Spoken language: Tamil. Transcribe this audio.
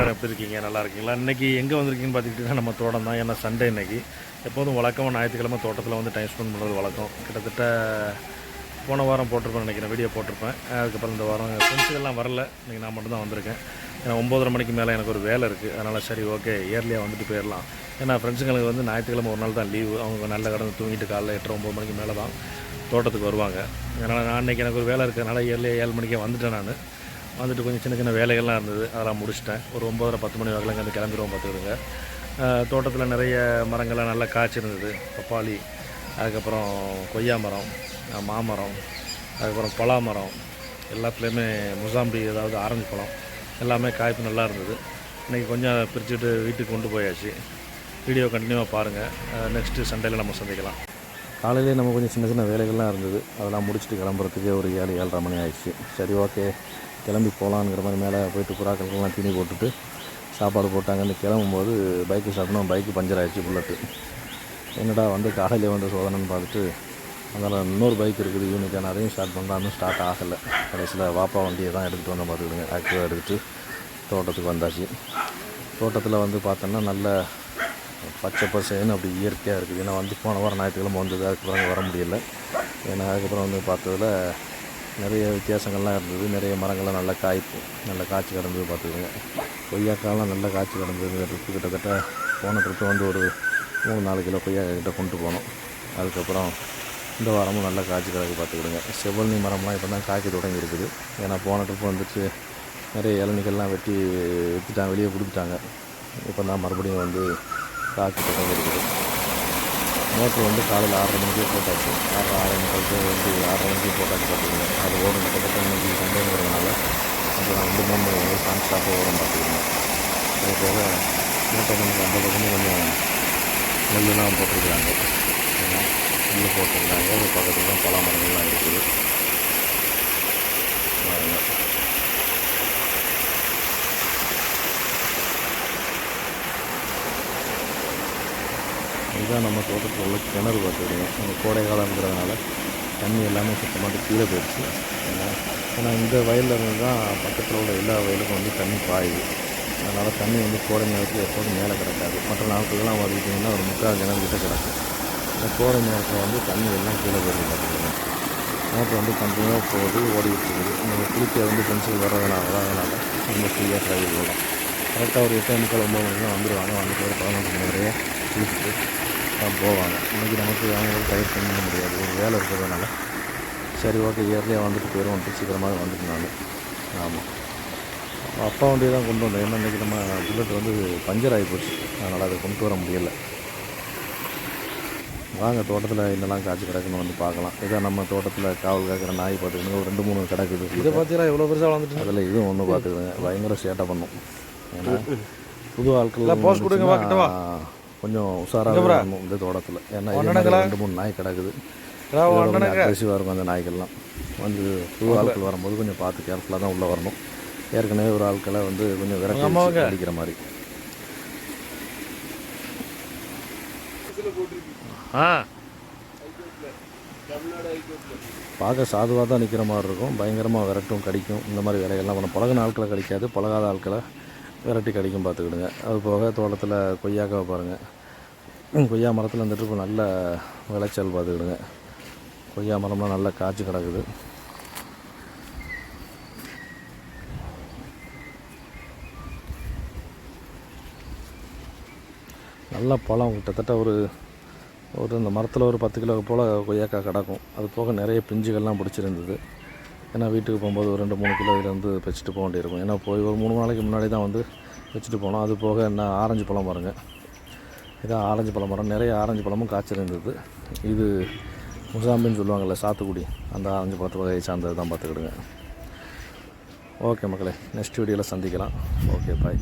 எல்லாரும் எப்படி இருக்கீங்க? நல்லா இருக்கீங்களா? இன்றைக்கி எங்கே வந்திருக்கீங்கன்னு பார்த்துக்கிட்டிங்கன்னா நம்ம தோட்டம் தான். ஏன்னா சண்டே இன்றைக்கி எப்போதும் வழக்கமாக ஞாயிற்றுக்கிழமை தோட்டத்தில் வந்து டைம் ஸ்பெண்ட் பண்ணுறது வழக்கம். கிட்டத்தட்ட போன வாரம் போட்டிருப்பேன் நினைக்கிறேன். வீடியோ போட்டிருப்பேன். அதுக்கப்புறம் இந்த வாரம் ஃப்ரெண்ட்ஸுக்கெல்லாம் வரல. இன்றைக்கி நான் மட்டும்தான் வந்திருக்கேன். ஏன்னா ஒம்போதரை மணிக்கு மேலே எனக்கு ஒரு வேலை இருக்குது அதனால் சரி ஓகே இயர்லியாக வந்துட்டு போயிடலாம். ஏன்னா ஃப்ரெண்ட்ஸுங்களுக்கு வந்து ஞாயிற்றுக்கிழமை ஒரு நாள் தான் லீவு அவங்க நல்ல கடந்து தூங்கிட்டு காலைல எட்டு ஒம்பது மணிக்கு மேலே தான் தோட்டத்துக்கு வருவாங்க. அதனால் நான் அன்றைக்கி எனக்கு ஒரு வேலை இருக்கிறதுனால இயர்லியாக ஏழு மணிக்கே வந்துட்டேன் நான். வந்துட்டு கொஞ்சம் சின்ன சின்ன வேலைகள்லாம் இருந்தது. அதெல்லாம் முடிச்சிட்டேன். ஒரு ஒம்பதரை பத்து மணி வகையில் அங்கே கிளம்பிடுவோம் பார்த்துக்கிடுங்க. தோட்டத்தில் நிறைய மரங்கள்லாம் நல்லா காய்ச்சிருந்தது பப்பாளி அதுக்கப்புறம் கொய்யா மரம் மாமரம் அதுக்கப்புறம் பலா மரம் எல்லாத்துலேயுமே முசாம்பி அதாவது ஆரஞ்சு பழம் எல்லாமே காய்ப்பு நல்லா இருந்தது. இன்றைக்கி கொஞ்சம் பிரிச்சுட்டு வீட்டுக்கு கொண்டு போயாச்சு. வீடியோ கண்டினியூவாக பாருங்கள் நெக்ஸ்ட்டு சண்டேல நம்ம சந்திக்கலாம். காலையிலே நம்ம கொஞ்சம் சின்ன சின்ன வேலைகள்லாம் இருந்தது. அதெல்லாம் முடிச்சுட்டு கிளம்புறதுக்கே ஒரு ஏழு ஏழரை மணி ஆயிடுச்சு. சரி ஓகே. கிளம்பி போகலாங்கிற மாதிரி மேலே போயிட்டு புறாக்களுக்கெல்லாம் தீனி போட்டுட்டு சாப்பாடு போட்டாங்கன்னு கிளம்பும்போது பைக்கு சாப்பிட்டோம் பைக்கு பஞ்சர் ஆகிடுச்சு புல்லட்டு என்னடா வந்து காலையில் வந்து சோதனைன்னு பார்த்துட்டு அதனால் இன்னொரு பைக் இருக்குது. யூனிக்கான அதையும் ஸ்டார்ட் பண்ணலாம்னு ஸ்டார்ட் ஆகலை. கடைசியில் வாப்பா வண்டியை தான் எடுத்துகிட்டு வந்த பார்த்துக்கிடுங்க ஆக்டிவாக எடுத்துகிட்டு தோட்டத்துக்கு வந்தாச்சு. தோட்டத்தில் வந்து பார்த்தோன்னா நல்ல பச்சை பசேன்னு அப்படி இயற்கையாக இருக்குது. ஏன்னா வந்து போன வாரம் ஞாயிற்றுக்கிழமை வந்தது. அதுக்கப்புறம் வர முடியல. ஏன்னா அதுக்கப்புறம் வந்து பார்த்ததுல நிறைய வித்தியாசங்கள்லாம் இருந்தது. நிறைய மரங்கள்லாம் நல்லா காய்ப்பு நல்லா காய்ச்சி கிடந்தது பார்த்துக்கோங்க. கொய்யாக்காலாம் நல்லா காய்ச்சி கிடந்தது. ட்ரிப்பு கிட்டத்தட்ட போன ட்ரிப்பு வந்து ஒரு மூணு நாலு கிலோ கொய்யா கிட்ட கொண்டு போனோம். அதுக்கப்புறம் இந்த வாரமும் நல்லா காய்ச்சி கிடக்கு பார்த்துக்கிடுங்க. செவ்வழி மரம்லாம் இப்போ தான் காய்க்க தொடங்கி இருக்குது ஏன்னா போன ட்ரிப்பு வந்துட்டு நிறைய இளநிகள்லாம் வெட்டி விற்றுட்டாங்க வெளியே கொடுத்துட்டாங்க இப்போ தான் மறுபடியும் வந்து காய்ச்சி தொடங்கி இருக்குது மோட்ரு வந்து காலையில் ஆறரை மணிக்கே போட்டாச்சு. ஆறரை ஆறு மணிக்கு ஆறரை மணிக்கு போட்டாச்சு பார்த்துக்கோங்க. அது ஓடும். கிட்டத்தட்ட இன்னைக்கு சண்டேங்கிறதுனால அது ரெண்டு மூணு சாங் ஸ்டாப்பாக ஓடும் பார்த்துக்கோங்க. அது போக மூட்டை அந்த பக்கமும் கொஞ்சம் நெல்லுலாம் போட்டிருக்காங்க ஏன்னா நெல் போட்டிருக்காங்க அது பக்கத்தில் தான் பல மரங்கள்லாம் இருக்குது. பாருங்க. இதுதான் நம்ம தோட்டத்தில் உள்ள கிணறு பார்த்துக்கிடுங்க நம்ம கோடை காலங்கிறதுனால தண்ணி எல்லாமே சுத்தமாக கீழே போயிடுச்சு. ஏன்னா இந்த வயலில் இருந்து தான் பக்கத்தில் உள்ள எல்லா வயலுக்கும் வந்து தண்ணி பாயுது. அதனால் தண்ணி வந்து கோடை நேரத்தில் எப்போதும் மேலே கிடக்காது. மற்ற நாட்கள்லாம் வந்துட்டிங்கன்னா ஒரு முக்கால் கிணறுகிட்ட கிடக்கும். இந்த கோடை நேரத்தில் வந்து தண்ணி எல்லாம் கீழே போயிடுது பார்த்துக்கோங்க மோட்டர் வந்து கண்டினியூவாக போகுது ஓடிக்கிட்டு இருக்குது. நம்ம குளிக்க வந்து பென்சில் வர்றதுனால தான் அதனால் நம்ம ஃப்ரீயாக ட்ரைவ் ஓடும் கரெக்டாக ஒரு எட்டு முக்கால் ஒம்பது மணிக்கெலாம் வந்துடுவாங்க வந்துட்டு ஒரு பதினஞ்சு மணி வரையே குளிச்சுட்டு தான் போவாங்க. இன்றைக்கி நமக்கு அவங்களுக்கு டைப் பண்ண முடியாது. ஒரு வேலை இருக்கிறதுனால. சரி ஓகே. இயர்லியாக வந்துட்டு போயிடுவோம் சீக்கிரமாக வந்துட்டு நான் ஆமாம் அப்பா வண்டியை தான் கொண்டு வந்தேன். ஏன்னா இன்றைக்கி நம்ம புல்லட் வந்து பஞ்சர் ஆகி போச்சு. அதனால் அதை கொண்டு வர முடியலை. வாங்க தோட்டத்தில் என்னெல்லாம் காய்ச்சி கிடக்குன்னு வந்து பார்க்கலாம். இதான் நம்ம தோட்டத்தில் காவல் காக்கிற நாய் பார்த்துக்கணும் ஒரு ரெண்டு மூணு கிடக்குது இதை பார்த்தீங்களா எவ்வளோ பெருசாக வளர்ந்துட்டு அதில் இதுவும் ஒன்று பார்த்துக்கோங்க பயங்கர சேட்டை பண்ணும். ஏன்னா புது ஆட்கள் போஸ் கொடுங்க, வா, கிட்ட வா. கொஞ்சம் உஷாராக வரணும் இந்த தோட்டத்தில். ஏன்னா ரெண்டு மூணு நாய் கிடக்குது. அக்ரெசிவாக இருக்கும் அந்த நாய்கள்லாம். வந்து புது ஆட்கள் வரும்போது கொஞ்சம் பார்த்து கேர்ஃபுல்லாக தான் உள்ளே வரணும். ஏற்கனவே ஒரு ஆட்களை வந்து கொஞ்சம் விரட்டி அடிக்கிற மாதிரி. ஆ. பார்க்க சாதுவாக தான் நிற்கிற மாதிரி இருக்கும். பயங்கரமாக விரட்டும் கடிக்கும். இந்த மாதிரி வேலைகள்லாம் பண்ண பழகின ஆட்களை கடிக்காது பழகாத ஆட்களை விரட்டி கிடைக்கும் பார்த்துக்கிடுங்க. அது போக தோட்டத்தில் கொய்யாக்காவை பாருங்கள் கொய்யா மரத்தில் வந்துட்டு இப்போ நல்ல விளைச்சல் பார்த்துக்கிடுங்க. கொய்யா மரம்லாம் நல்லா காய்ச்சி கிடக்குது. நல்ல பழம் கிட்டத்தட்ட ஒரு ஒரு இந்த மரத்தில் ஒரு பத்து கிலோ போல் கொய்யாக்காய் கிடக்கும். அது போக நிறைய பிஞ்சுகள்லாம் பிடிச்சிருந்தது. ஏன்னா வீட்டுக்கு போகும்போது ஒரு ரெண்டு மூணு கிலோ இதுலேருந்து வச்சுட்டு போக வேண்டியிருக்கும். ஏன்னா போய் ஒரு மூணு நாளைக்கு முன்னாடி தான் வந்து வச்சுட்டு போனோம். அது போக என்ன ஆரஞ்சு பழம் பாருங்க. இதான் ஆரஞ்சு பழம் மரம் நிறைய ஆரஞ்சு பழமும் காய்ச்சிருந்தது. இது முசாம்பின்னு சொல்லுவாங்கள்ல சாத்துக்குடி. அந்த ஆரஞ்சு பழத்து வகையை சார்ந்தது தான் பார்த்துக்கிடுங்க. ஓகே மக்களே நெக்ஸ்ட் வீடியோவில் சந்திக்கலாம். Okay bye.